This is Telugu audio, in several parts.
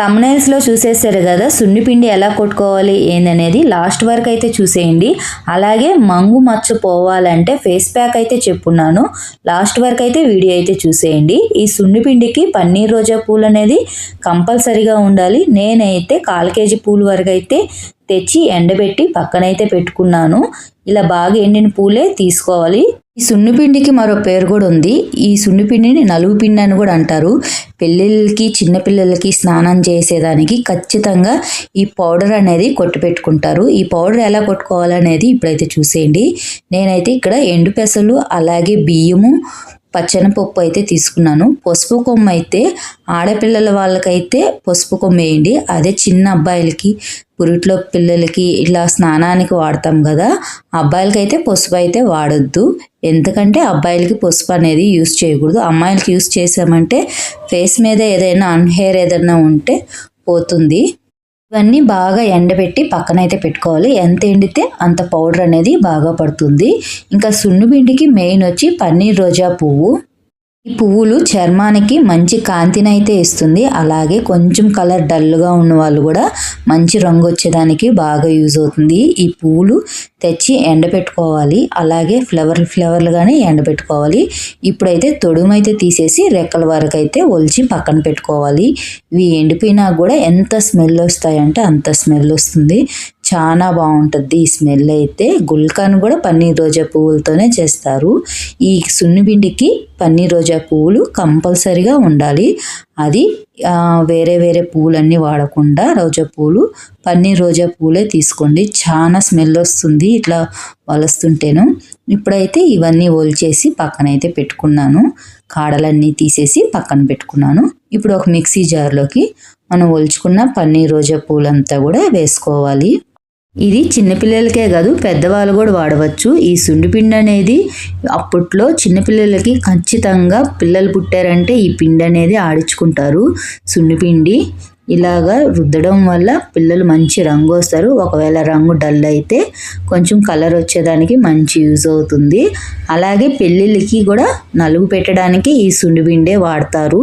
తమ్నైల్స్లో చూసేసారు కదా సున్నిపిండి ఎలా కొట్టుకోవాలి ఏందనేది లాస్ట్ వరకు అయితే చూసేయండి. అలాగే మంగు మచ్చ పోవాలంటే ఫేస్ ప్యాక్ అయితే చెప్పున్నాను. లాస్ట్ వరకు అయితే వీడియో అయితే చూసేయండి. ఈ సున్నిపిండికి పన్నీర్ రోజా పూలు అనేది కంపల్సరీగా ఉండాలి. నేనైతే కాల్ కేజీ పూలు వరకు అయితే తెచ్చి ఎండబెట్టి పక్కనైతే పెట్టుకున్నాను. ఇలా బాగా ఎండిన పూలే తీసుకోవాలి. ఈ సున్నిపిండికి మరో పేరు కూడా ఉంది. ఈ సున్నిపిండిని నలుగు పిండి అని కూడా అంటారు. పెళ్ళిళ్ళకి చిన్నపిల్లలకి స్నానం చేసేదానికి ఖచ్చితంగా ఈ పౌడర్ అనేది కొట్టి పెట్టుకుంటారు. ఈ పౌడర్ ఎలా కొట్టుకోవాలనేది ఇప్పుడైతే చూసేయండి. నేనైతే ఇక్కడ ఎండు పెసలు అలాగే బియ్యము పచ్చనపప్పు అయితే తీసుకున్నాను. పసుపు కొమ్మ అయితే ఆడపిల్లల వాళ్ళకైతే పసుపు కొమ్మ వేయండి. అదే చిన్న అబ్బాయిలకి పురిట్లో పిల్లలకి ఇలా స్నానానికి వాడతాం కదా అబ్బాయిలకైతే పసుపు అయితే వాడొద్దు. ఎందుకంటే అబ్బాయిలకి పసుపు అనేది యూస్ చేయకూడదు. అమ్మాయిలకి యూస్ చేసామంటే ఫేస్ మీద ఏదైనా అన్హెయిర్ ఏదైనా ఉంటే పోతుంది. ఇవన్నీ బాగా ఎండబెట్టి పక్కనైతే పెట్టుకోవాలి. ఎంత ఎండితే అంత పౌడర్ అనేది బాగా పడుతుంది. ఇంకా సున్నుపిండికి మెయిన్ వచ్చి పన్నీర్ రోజా పువ్వు. ఈ పువ్వులు చర్మానికి మంచి కాంతిని అయితే ఇస్తుంది. అలాగే కొంచెం కలర్ డల్గా ఉన్న వాళ్ళు కూడా మంచి రంగు వచ్చేదానికి బాగా యూజ్ అవుతుంది. ఈ పువ్వులు తెచ్చి ఎండబెట్టుకోవాలి అలాగే ఫ్లవర్ ఫ్లవర్లుగానే ఎండబెట్టుకోవాలి ఇప్పుడైతే తొడుమైతే తీసేసి రెక్కల వరకు అయితే ఒలిచి పక్కన పెట్టుకోవాలి. ఇవి ఎండిపోయినా కూడా ఎంత స్మెల్ వస్తాయంటే అంత స్మెల్ వస్తుంది. చాలా బాగుంటుంది. ఈ స్మెల్ అయితే గుల్కాన్ కూడా పన్నీర్ రోజా పువ్వులతోనే చేస్తారు. ఈ సున్నిపిండికి పన్నీర్ రోజా పువ్వులు కంపల్సరిగా ఉండాలి. అది వేరే వేరే పువ్వులన్నీ వాడకుండా రోజా పువ్వులు పన్నీర్ రోజా పువ్వులే తీసుకోండి. చాలా స్మెల్ వస్తుంది ఇట్లా వలుస్తుంటేను. ఇప్పుడైతే ఇవన్నీ ఒలిచేసి పక్కనైతే పెట్టుకున్నాను. కాడలన్నీ తీసేసి పక్కన పెట్టుకున్నాను. ఇప్పుడు ఒక మిక్సీ జార్లోకి మనం ఒలుచుకున్న పన్నీర్ రోజా పూలంతా కూడా వేసుకోవాలి. ఇది చిన్నపిల్లలకే కాదు పెద్దవాళ్ళు కూడా వాడవచ్చు. ఈ సుండిపిండి అనేది అప్పట్లో చిన్నపిల్లలకి ఖచ్చితంగా పిల్లలు పుట్టారంటే ఈ పిండి అనేది ఆడించుకుంటారు. సున్నిపిండి ఇలాగా రుద్దడం వల్ల పిల్లలు మంచి రంగు వస్తారు. ఒకవేళ రంగు డల్ అయితే కొంచెం కలర్ వచ్చేదానికి మంచి యూజ్ అవుతుంది. అలాగే పెళ్ళిళ్ళకి కూడా నలుగు పెట్టడానికి ఈ సుండిపిండే వాడతారు.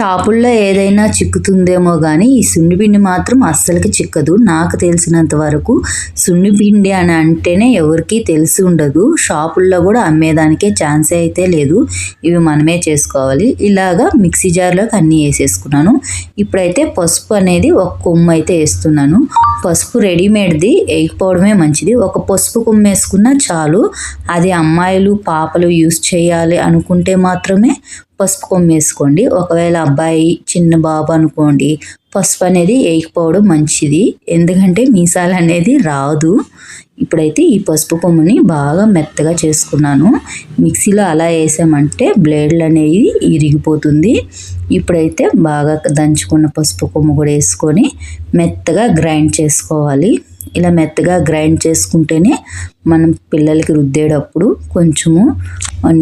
షాపుల్లో ఏదైనా చిక్కుతుందేమో కానీ ఈ సున్నిపిండి మాత్రం అస్సలకి చిక్కదు. నాకు తెలిసినంత వరకు సున్నిపిండి అని అంటేనే ఎవరికీ తెలిసి ఉండదు. షాపుల్లో కూడా అమ్మేదానికే ఛాన్సే అయితే లేదు. ఇవి మనమే చేసుకోవాలి. ఇలాగా మిక్సీ జార్లోకి అన్నీ వేసేసుకున్నాను. ఇప్పుడైతే పసుపు అనేది ఒక కొమ్ము అయితే వేస్తున్నాను. పసుపు రెడీమేడ్ది వేయకపోవడమే మంచిది. ఒక పసుపు కొమ్ము వేసుకున్నా చాలు. అది అమ్మాయిలు పాపలు యూస్ చేయాలి అనుకుంటే మాత్రమే పసుపు కొమ్ము వేసుకోండి ఒకవేళ అబ్బాయి చిన్న బాబు అనుకోండి పసుపు అనేది వేయకపోవడం మంచిది. ఎందుకంటే మీసాలు అనేది రాదు. ఇప్పుడైతే ఈ పసుపు కొమ్ముని బాగా మెత్తగా చేసుకున్నాను. మిక్సీలో అలా వేసామంటే బ్లేడ్లు అనేది ఇరిగిపోతుంది. ఇప్పుడైతే బాగా దంచుకున్న పసుపు కొమ్ము కూడా వేసుకొని మెత్తగా గ్రైండ్ చేసుకోవాలి. ఇలా మెత్తగా గ్రైండ్ చేసుకుంటేనే మనం పిల్లలకి రుద్దేటప్పుడు కొంచెము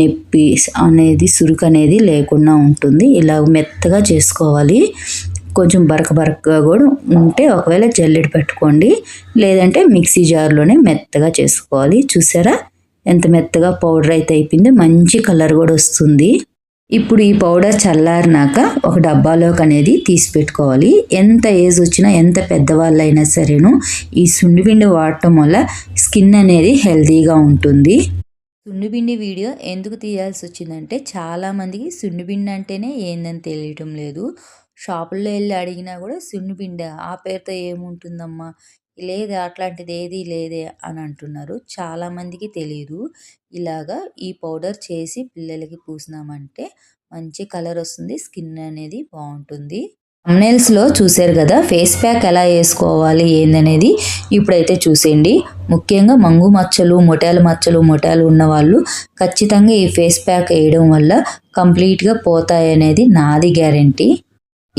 నొప్పి అనేది సురుకు అనేది లేకుండా ఉంటుంది. ఇలా మెత్తగా చేసుకోవాలి. కొంచెం బరక బరకగా కూడా ఉంటే ఒకవేళ జల్లెడ పెట్టుకోండి. లేదంటే మిక్సీ జార్లోనే మెత్తగా చేసుకోవాలి. చూసారా? ఎంత మెత్తగా పౌడర్ అయితే అయిపోయింది మంచి కలర్ కూడా వస్తుంది. ఇప్పుడు ఈ పౌడర్ చల్లారినాక ఒక డబ్బాలోకి అనేది తీసి పెట్టుకోవాలి ఎంత ఏజ్ వచ్చినా ఎంత పెద్దవాళ్ళైనా సరేను ఈ సుండిపిండి వాడటం వల్ల స్కిన్ అనేది హెల్తీగా ఉంటుంది. సున్నిపిండి వీడియో ఎందుకు తీయాల్సి వచ్చిందంటే చాలామందికి సున్నిపిండి అంటేనే ఏందని తెలియటం లేదు. షాపుల్లో వెళ్ళి అడిగినా కూడా సున్నిపిండి ఆ పేరుతో ఏముంటుందమ్మా? లేదు అట్లాంటిది ఏది లేదే అని అంటున్నారు. చాలామందికి తెలియదు ఇలాగా ఈ పౌడర్ చేసి పిల్లలకి పూసినామంటే మంచి కలర్ వస్తుంది స్కిన్ అనేది బాగుంటుంది. లో చూసారు కదా ఫేస్ ప్యాక్ ఎలా వేసుకోవాలి ఏందనేది? ఇప్పుడైతే చూసేయండి. ముఖ్యంగా మంగు మచ్చలు మొటాలు మచ్చలు మొటాలు ఉన్నవాళ్ళు ఖచ్చితంగా ఈ ఫేస్ ప్యాక్ వేయడం వల్ల కంప్లీట్గా పోతాయి అనేది నాది గ్యారంటీ.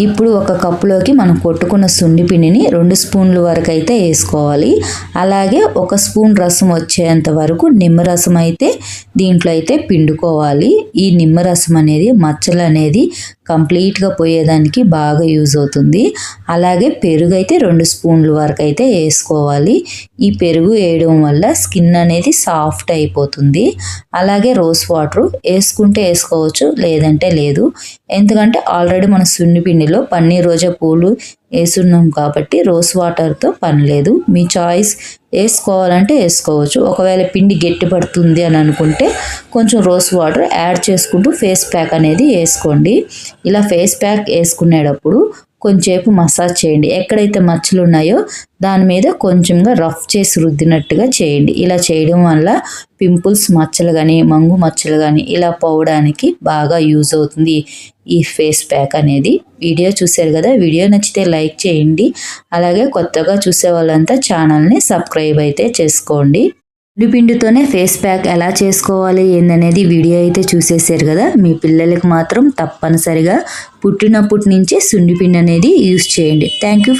ఇప్పుడు ఒక కప్పులోకి మనం కొట్టుకున్న సుండి పిండిని రెండు స్పూన్లు వరకు అయితే వేసుకోవాలి. అలాగే ఒక స్పూన్ రసం వచ్చేంత వరకు నిమ్మరసం అయితే దీంట్లో అయితే పిండుకోవాలి. ఈ నిమ్మరసం అనేది మచ్చలు అనేది కంప్లీట్గా పోయేదానికి బాగా యూజ్ అవుతుంది. అలాగే పెరుగు అయితే రెండు స్పూన్లు వరకు అయితే వేసుకోవాలి. ఈ పెరుగు వేయడం వల్ల స్కిన్ అనేది సాఫ్ట్ అయిపోతుంది. అలాగే రోస్ వాటర్ వేసుకుంటే వేసుకోవచ్చు లేదంటే లేదు. ఎందుకంటే ఆల్రెడీ మన సున్నిపిండిలో పన్నీర్ రోజా పూలు వేసున్నాం కాబట్టి రోస్ వాటర్తో పని లేదు. మీ చాయిస్ వేసుకోవాలంటే వేసుకోవచ్చు. ఒకవేళ పిండి గట్టి పడుతుంది అని అనుకుంటే కొంచెం రోస్ వాటర్ యాడ్ చేసుకుంటూ ఫేస్ ప్యాక్ అనేది వేసుకోండి. ఇలా ఫేస్ ప్యాక్ వేసుకునేటప్పుడు కొంచెంసేపు మసాజ్ చేయండి. ఎక్కడైతే మచ్చలు ఉన్నాయో దాని మీద కొంచెంగా రఫ్ చేసి రుద్దినట్టుగా చేయండి. ఇలా చేయడం వల్ల పింపుల్స్ మచ్చలు కానీ మంగు మచ్చలు కానీ ఇలా పోవడానికి బాగా యూజ్ అవుతుంది ఈ ఫేస్ ప్యాక్ అనేది. వీడియో చూశారు కదా? వీడియో నచ్చితే లైక్ చేయండి. అలాగే కొత్తగా చూసే వాళ్ళంతా ఛానల్ని సబ్స్క్రైబ్ అయితే చేసుకోండి. పిండితోనే ఫేస్ ప్యాక్ ఎలా చేసుకోవాలి ఏందనేది వీడియో అయితే చూసేసారు కదా. మీ పిల్లలకి మాత్రం తప్పనిసరిగా పుట్టినప్పటి నుంచే సుండిపిండి అనేది యూస్ చేయండి. Thank you for